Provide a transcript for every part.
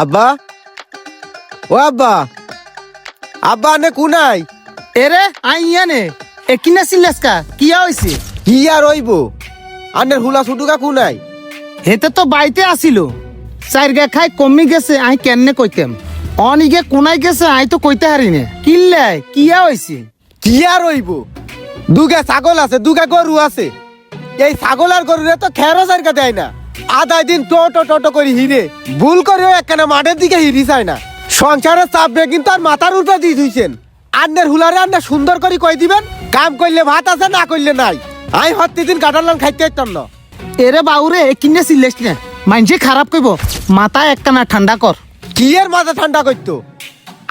আব্বা? ও আব্বা। আব্বা আনে কুনাই। এরে আইয়া আই ইয়ানে। একিনা সিলেসকা কিয়া হইছে? কি আর হইব আনের হুলা ছুটুকা কুনাই। হেতে তো বাইতে আসিল। চাইরগা খাই কমি গেছে আই কেনে কইতেম। অনিগে কোনাই গেছে আই তো কইতে হারিনে। কিল্লে কিয়া হইছে? কি আর হইব দুগা ছাগল আছে দুগা গরু আছে। এই ছাগল আর গরুরে তো খেরো সারকা দেয় না। আদায় দিন টোটো টোটো করে হিরে। ভুল করেও একখানা মাঠের দিকে হিরি চায় না। সংসারের চাপ দিয়ে কিন্তু আর মাথার উপরে দিয়ে দিয়েছেন আন্নের হুলারে আন্না সুন্দর করে কই দিবেন? কাম করলে ভাত আছে না করলে নাই। আই হত্তি দিন কাটালাম খাইতে একটাম না। এরে বাউরে একিনে সিলেস না। মাইনছে খারাপ কইব মাথা একখানা ঠান্ডা কর। কি এর মাথা ঠান্ডা করতো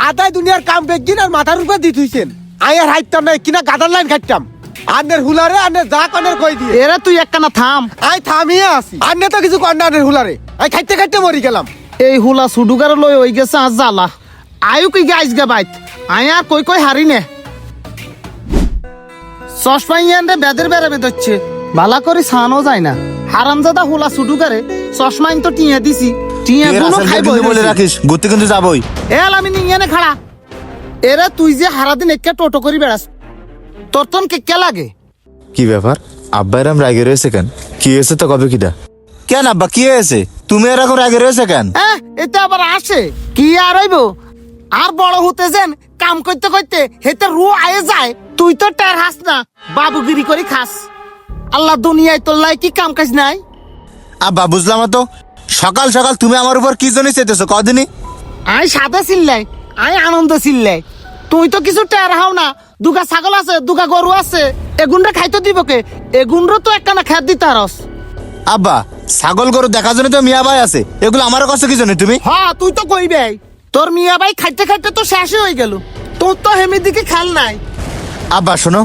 আদায় দুনিয়ার কাম বেগিন আর মাথার উপরে দিয়ে থুইছেন আই আর হাইতাম না কিনা গাদার লাইন খাইতাম। আন্নের হুলারে আন্নের যা কনের কই দিয়ে। এরে তুই একটানা থাম। আই থামিয়ে আসি। আন্নে তো কিছু আন্নের হুলারে। আই খাইতে খাইতে মরি গেলাম। এই হুলা সুডুগার লই হই গেছে আজ জ্বালা। আয়ু কি গাইস গা বাইত? আয় আর কই কই হারি নে। চশমাইয়ানরে বেদের বেড়ে বেদচ্ছে। বালা করে ছানো যায় না। হারামজাদা হুলা সুডুগারে চশমাইন তো টিয়া দিছি। টিয়া গুলো খাইব বলে রাখিস কিন্তু যাবই। এল আমি নিয়ে খাড়া। এরা তুই যে হারাদিন একে টোটো করি বেড়াস। তোর তন কে কে লাগে? কি ব্যাপার? আব্বা এরম রাগে রয়েছে কেন? কি হয়েছে তো কবে কিটা কেন আব্বা কি হয়েছে? তুমি এরকম রাগে রয়েছে কেন? হ্যাঁ এতে আবার আসে। কি আর হইব? আর বড় হতে যেন কাম করতে করতে হেতে রু আয়ে যায় তুই তো টের হাস না বাবুগিরি করে খাস। আল্লাহ দুনিয়ায় তোর লাই কি কাম কাজ নাই? আব্বা বুঝলাম তো। সকাল সকাল তুমি আমার উপর কি জন্য চেতেছো? কদিনই? আই সাদা চিল্লাই আই আনন্দ চিল্লাই তুই তো কিছু টের হাও না। দুগা ছাগল আছে দুগা গরু আছে। এগুনরা খাইতে দিব কে? এগুনরও তো একখানা খেত দিতে হারস আব্বা ছাগল গরু দেখার জন্য তো মিয়া ভাই আছে। এগুলো আমারও কষ্ট কি জন্য তুমি? হ্যাঁ তুই তো কইবে তোর মিয়া ভাই খাইতে খাইতে তো শেষই হয়ে গেল। তোর তো হেমির দিকে খেয়াল নাই। আব্বা শোনো।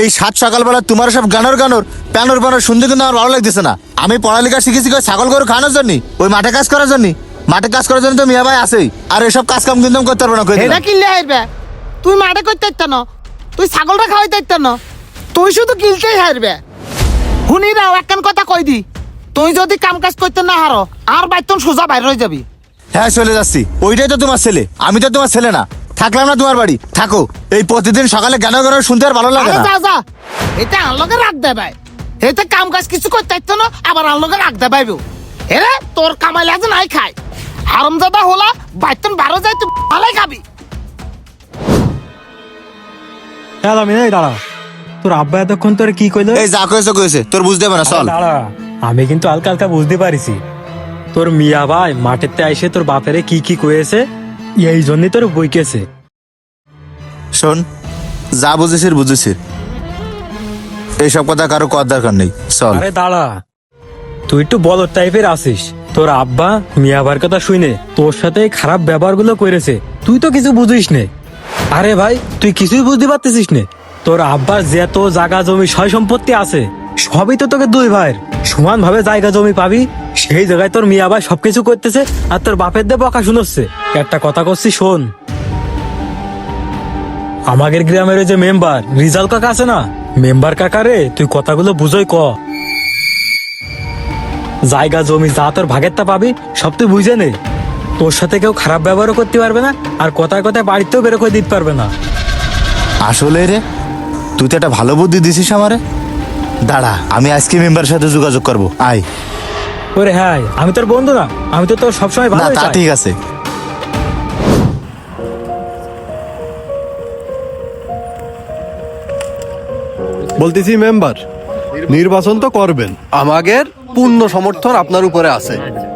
এই সাত সকালবেলা তোমার সব গানোর গানোর প্যানোর প্যানোর শুনতে কিন্তু আমার ভালো লাগতেছে না। আমি পড়ালেখা শিখেছি কই ছাগল গরু খাওয়ানোর জন্য ওই মাঠে কাজ করার জন্য। মাঠে কাজ করার জন্য তো মিয়া ভাই আছেই। আর এসব কাজ কাম কিন্তু করতে পারব না কই এটা। কিনলে হারবে তুই মাঠে করতে ইত্যান তুই ছাগলটা খাওয়াইতে ইত্যান তুই শুধু কিলতেই হারবে। শুনি রাও একখান কথা কই দি। তুই যদি কাম কাজ করতে না হারো আর বাইতন সোজা বাইর হয়ে যাবি। হ্যাঁ চলে যাচ্ছি। ওইটাই তো তোমার ছেলে। আমি তো তোমার ছেলে না। থাকলাম না তোমার বাড়ি। থাকো। এই প্রতিদিন সকালে গানো গান শুনতে আর ভালো লাগে আরে না। যা যা। এটা আনলগে রাখ দে ভাই এতে কাম কাজ কিছু করতে ইত্যান আবার আনলগে রাখ দে ভাইবো এরে তোর কামাইলে আজ নাই খায়। হারামজাদা হলা আমি এই দাঁড়া। তোর আব্বা এতক্ষণ তোর কি কইলো? এই যা কয়েছে তোর বুঝতে চল। দাঁড়া আমি কিন্তু হালকা হালকা বুঝতে পারিছি। তোর মিয়া ভাই মাঠেতে আইসে তোর বাপেরে কি কি কয়েছে এই জন্যই তোর বইকেছে শোন যা বুঝেছিস বুঝেছিস এইসব কথা কারও কর দরকার নেই। চল। আরে দাঁড়া তুই একটু বলদ টাইপের আছিস। তোর আব্বা মিয়া ভাইয়ের কথা শুনে তোর সাথে খারাপ ব্যবহারগুলো করেছে তুই তো কিছু বুঝিস নে আরে ভাই, তুই কিছুই বুঝতে পারতেছিস নে। তোর আব্বার যত জায়গা জমি সয় সম্পত্তি আছে, সবই তো তোকে দুই ভাইয়ের। সমান ভাবে জায়গা জমি পাবি, সেই জায়গায় তোর মিয়া ভাই সবকিছু করতেছে আর তোর বাপের দে বকা শুনোচ্ছে। একটা কথা করছি, শোন। আমাদের গ্রামের ওই যে মেম্বার, রিজাল কাকা আছে না? মেম্বার কাকারে, তুই কথাগুলো বুঝোই ক। জায়গা জমি যা তোর ভাগেরটা পাবি, সব তুই বুঝে নে। তোর সাথে কেউ খারাপ ব্যবহারও করতে পারবে না আর কথায় কথায় বাড়িতেও বেরো করে দিতে পারবে না। আসলে রে তুই তো একটা ভালো বুদ্ধি দিছিস আমারে। দাঁড়া আমি আজকে মেম্বারের সাথে যোগাযোগ করব। আয়। ওরে হ্যাঁ আমি তোর বন্ধু না আমি তো তোর সবসময় না ভালো তা ঠিক আছে। বলতেছি মেম্বার নির্বাচন তো করবেন। আমাদের পূর্ণ সমর্থন আপনার উপরে আছে।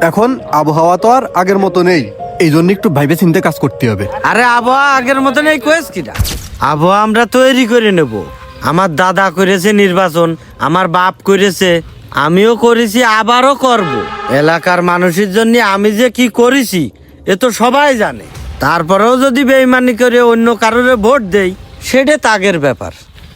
এখন আবহাওয়া তো আর আগের মতো নেই এই জন্য একটু ভাইবে চিন্তে কাজ করতে হবে। আরে আবহাওয়া আগের মতন এই কোয়েস কিটা আবহাওয়া আমরা তৈরি করে নেব। আমার দাদা করেছে নির্বাচন আমার বাপ করেছে আমিও করেছি আবারও করব। এলাকার মানুষের জন্য আমি যে কি করেছি এ তো সবাই জানে। তারপরেও যদি বেইমানি করে অন্য কারোরে ভোট দেই সেটা তাগের ব্যাপার।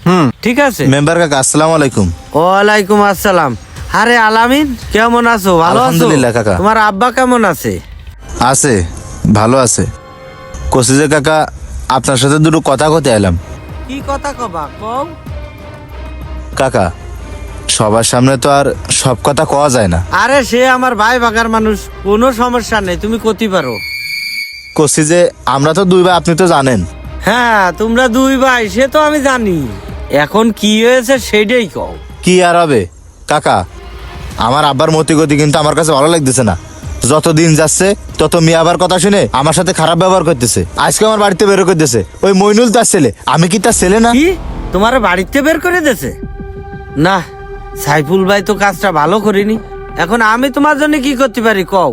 হুম। ঠিক আছে? মেম্বার কাকা আসসালামু আলাইকুম। ওয়ালাইকুম আসসালাম। আরে আলামিন কেমন আছো? ভালো আছো? আলহামদুলিল্লাহ, কাকা। তোমার আব্বা কেমন আছে? আছে ভালো আছে। কসিজে কাকা আপনার সাথে দুটো কথা কথা এলাম। কি কথা কবা কও। কাকা সবার সামনে তো আর সব কথা কওয়া যায় না। আরে সে আমার ভাই বাগার মানুষ কোনো সমস্যা নেই তুমি কতি পারো। করছি যে আমরা তো দুই ভাই আপনি তো জানেন। হ্যাঁ তোমরা দুই ভাই সে তো আমি জানি। এখন কি হয়েছে সেটাই কও। কি আর হবে? কাকা আমার আব্বার মতি গতি কিন্তু আমার কাছে ভালো লাগতেছে না। যত দিন যাচ্ছে তত মেয়ে আবার কথা শুনে আমার সাথে খারাপ ব্যবহার করতেছে। আজকে আমার বাড়িতে বেরো করতেছে ওই মইনুল তার ছেলে। আমি কি তার ছেলে না? কি? তোমার বাড়িতে বের করে দেছে না সাইফুল ভাই তো কাজটা ভালো করিনি। এখন আমি তোমার জন্য কি করতে পারি কও?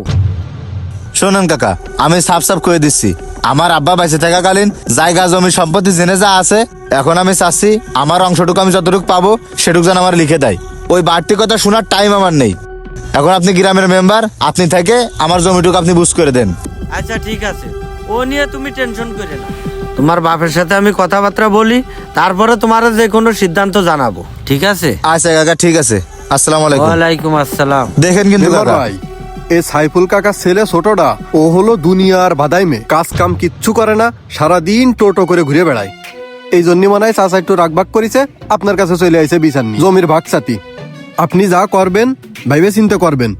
শোনেন কাকা আমি সাফ সাফ করে দিচ্ছি। আমার আব্বা বেঁচে থাকাকালীন জায়গা জমি সম্পত্তি জেনে যা আছে এখন আমি চাচ্ছি আমার অংশটুকু আমি যতটুকু পাবো সেটুকু যেন আমার লিখে দেয়। ওই বাড়তি কথা শোনার টাইম আমার নেই। এখন আপনি গ্রামের মেম্বার আপনি থেকে আমার জমিটুকু আপনি বুঝ করে দেন। আচ্ছা ঠিক আছে। ও নিয়ে তুমি টেনশন করে না। তোমার বাপের সাথে আমি কথাবার্তা বলি তারপরে তোমার যে কোনো সিদ্ধান্ত জানাব। ঠিক আছে? আচ্ছা কাকা ঠিক আছে। আসসালামু আলাইকুম। ওয়ালাইকুম আসসালাম। দেখেন কিন্তু কাকা। ভাই এ সাইফুল কাকার ছেলে ছোটটা ও হলো দুনিয়ার বাদাই মে কাজ কাম কিচ্ছু করে না সারাদিন টোটো করে ঘুরে বেড়ায়। এই জন্য মনে হয় চাচা একটু রাগবাগ করেছে আপনার কাছে চলে আইছে বিচার নিয়ে। জমির ভাগ সাথী আপনি যা করবেন ভাইবে চিন্তা করবেন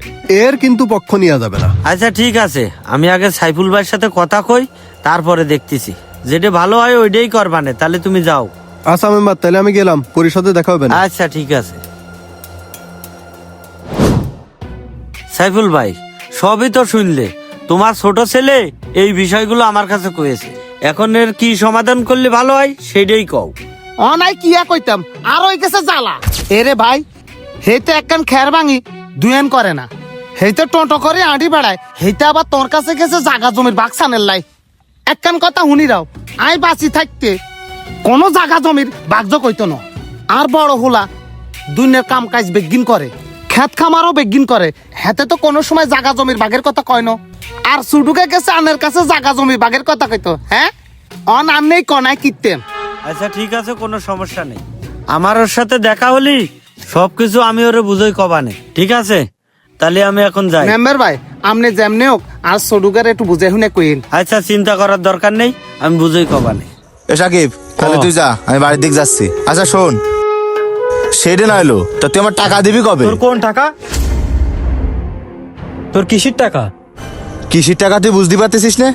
এর কিন্তু পক্ষ নেওয়া যাবে না। আচ্ছা ঠিক আছে। আমি আগে সাইফুল ভাইয়ের সাথে কথা কই তারপরে দেখতেছি। যেটা ভালো হয় ওইটাই করবানে তাহলে তুমি যাও। আচ্ছা মেম্বার তাহলে আমি গেলাম পরিষদে দেখা হবে না। আচ্ছা ঠিক আছে। সাইফুল ভাই সবই তো শুনলে। তোমার ছোট ছেলে এই বিষয়গুলো আমার কাছে কয়েছে। এখন এর কি সমাধান করলে ভালো হয় সেটাই কও। অনাই কিয়া কইতাম আর ওই গেছে জ্বালা। এরে ভাই হেতে একখান খের ভাঙি দুয়েন করে না। হেতে টোটো করে আঁটি বেড়ায় হেতে আবার তোর কাছে গেছে জাগা জমির বাক্সানের লাই। একখান কথা শুনি রাও, আই বাঁচি থাকতে কোনো জাগা জমির বাগজ কইতো না। আর বড় হোলা দুনিয়ার কাম কাজ বেগিন করে, খেত খামারও বেগিন করে। হেতে তো কোনো সময় জাগা জমির বাঘের কথা কয় না। আর সুটুকে গেছে আনের কাছে জাগা জমির বাঘের কথা কইতো হ্যাঁ? অন আন্নেই কনায় কিতেন আচ্ছা ঠিক আছে, কোনো সমস্যা নেই। আমার ওর সাথে দেখা হলি? সবকিছু আমি ওরে বুঝোই কবানে ঠিক আছে? তাহলে আমি এখন যাই। মেম্বার ভাই আমনে যেমনে হোক আর সডুগার একটু বুঝে শুনে কইন। আচ্ছা চিন্তা করার দরকার নেই আমি বুঝোই কবানে। এ সাকিব তাহলে তুই যা আমি বাড়ির দিক যাচ্ছি। আচ্ছা শোন সেটা না এলো তা তুই আমার টাকা দিবি কবে? তোর কোন টাকা? তোর কিসির টাকা? কৃষির টাকা তুই বুঝতে পারতেছিস না?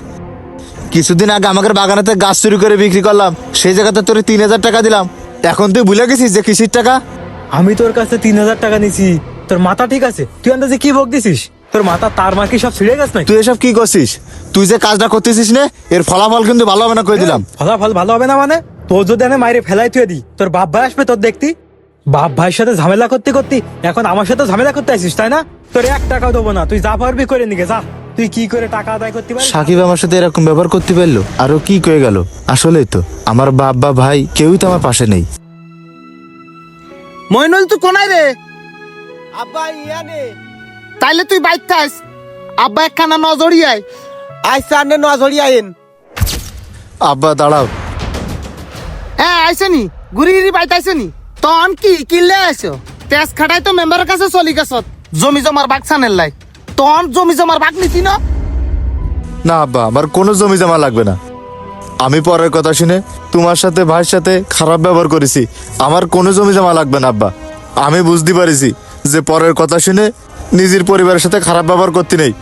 কিছুদিন আগে আমাদের বাগানেতে গাছ চুরি করে বিক্রি করলাম সেই জায়গাতে তোর তিন হাজার টাকা দিলাম। এখন তুই ভুলে গেছিস যে কৃষির টাকা? আমি তোর কাছে তিন হাজার টাকা নিছি। তোর মাথা ঠিক আছে? তুই আন্দাজে কি ভোগ দিছিস? তোর মাথা তার মা কি সব ছিঁড়ে গেছে তুই এসব কি করছিস? তুই যে কাজটা করতেছিস না এর ফলাফল কিন্তু ভালো হবে না কই দিলাম। ফলাফল ভালো হবে না মানে? তোর যদি আমি মাইরে ফেলাই তুই দি তোর বাপ ভাই আসবে তোর দেখতি? বাপ ভাইয়ের সাথে ঝামেলা করতে করতে এখন আমার সাথে ঝামেলা করতে আসিস তাই না? তোর এক টাকাও দেবো না তুই যা পারবি করে নিকে যা। তুই কি করে টাকা আদায় করতে পারবি? সাকিব আমার সাথে এরকম ব্যবহার করতে পারল আরও কি কয়ে গেল? আসলেই তো আমার বাপ বা ভাই কেউই তো আমার পাশে নেই। মইনুল তুই কোনায় রে? আব্বা ইয়ানে। তাইলে তুই বাইক থাস আব্বা একখানা নজরি আয়। আজ সামনে নজরি আইন। আব্বা দাঁড়াও। হ্যাঁ আইসনি ঘুরি ঘুরি বাইতে আইসনি তখন কি কিনলে আইসো? তেজ খাটাই তো মেম্বারের কাছে চলি গেছ জমি জমার বাগ সানের লাই। তখন জমি জমার বাগ নিতি না? না আব্বা আমার কোনো জমি জমা লাগবে না। আমি পরের কথা শুনে তোমার সাথে ভাইয়ের সাথে খারাপ ব্যবহার করেছি। আমার কোনো জমি জমা লাগবে না, আব্বা। আমি বুঝতে পারিছি যে পরের কথা শুনে নিজের পরিবারের সাথে খারাপ ব্যবহার করতে নেই।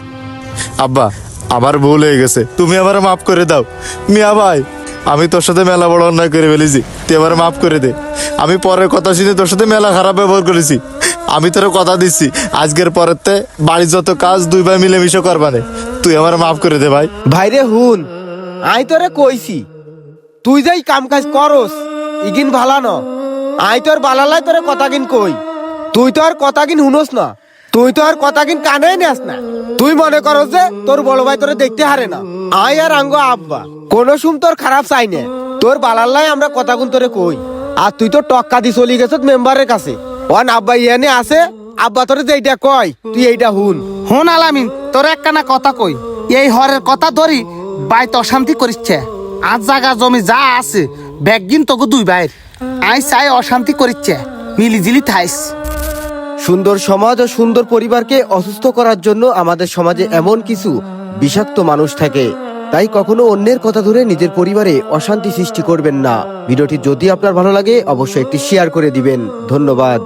আব্বা, আমার ভুল হয়ে গেছে। তুমি আবার মাফ করে দাও। মিয়া ভাই, আমি তোর সাথে মেলা বড় অন্যায় করে ফেলেছি। তুই আবার মাফ করে দে। আমি পরের কথা শুনে তোর সাথে মেলা খারাপ ব্যবহার করেছি। আমি তোর কথা দিচ্ছি, আজকের পরেতে বাড়ির যত কাজ দুই ভাই মিলেমিশে করবানে। তুই আমার মাফ করে দে ভাই। ভাইরে, হুন। আই তোরে কইছি, তুই যেই কাম কাজ করস, ইগিন ভালা ন। আই তোর বালালাই তোরে কথা কিন কই। তুই তো আর কথা কিন হুনস না। তুই তো আর কথা কিন কানে নেস না। তুই মনে করস যে তোর বড় ভাই তোরে দেখতে হারে না। আই আর আঙ্গ আব্বা, কোন সুম তোর খারাপ চাই না। তোর বালাল্লাই আমরা কথা গুন তোরে কই। আর তুই তো টক্কা দি চলি গেছত মেম্বারের কাছে। ওয়ান আব্বা ইয়ানে আছে, আব্বা তোরে যেইটা কয়, তুই এইটা হুন হন আলামিন, তোর একখানা কথা কই। এই হরের কথা ধরি বাইত অশান্তি করিচ্ছে। আজ জাগা জমি যা আছে ব্যাগিন তোকে দুই বাইর। আই চাই অশান্তি করিচ্ছে। মিলিজিলি থাইস। সুন্দর সমাজ ও সুন্দর পরিবারকে অসুস্থ করার জন্য আমাদের সমাজে এমন কিছু বিষাক্ত মানুষ থাকে। তাই কখনো অন্যের কথা ধরে নিজের পরিবারে অশান্তি সৃষ্টি করবেন না। ভিডিওটি যদি আপনার ভালো লাগে, অবশ্যই একটি শেয়ার করে দিবেন। ধন্যবাদ।